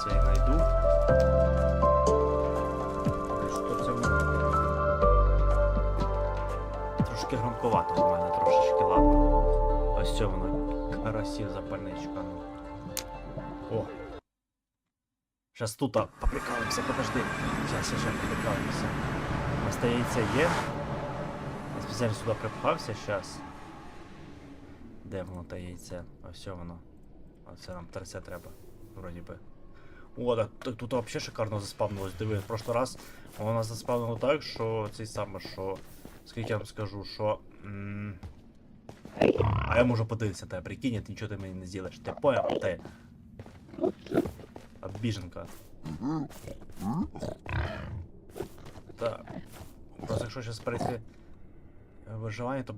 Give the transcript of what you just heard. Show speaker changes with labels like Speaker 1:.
Speaker 1: щось я знайду. Що це Трошки громковато у мене трошечки ладно. Ось це воно карасі запальничка. Ну. О! Зараз тут поприкалимося, подожди. Зараз я ще поприкалимося. Остається є. Я спеціально сюди припхався зараз. Де воно та яйце? Ось все воно. Оце нам торця треба, вроді би. О, так, тут взагалі шикарно заспавнилось. Диви, в прошлий раз воно заспавнило так, що цей саме, що. Скільки я вам скажу, що. м, А я можу подивитися тебе, прикинь, ти нічого ти мені не зробиш. Ти поняв? Ти. Обіженка. Так. Просто якщо зараз перейти виживання, то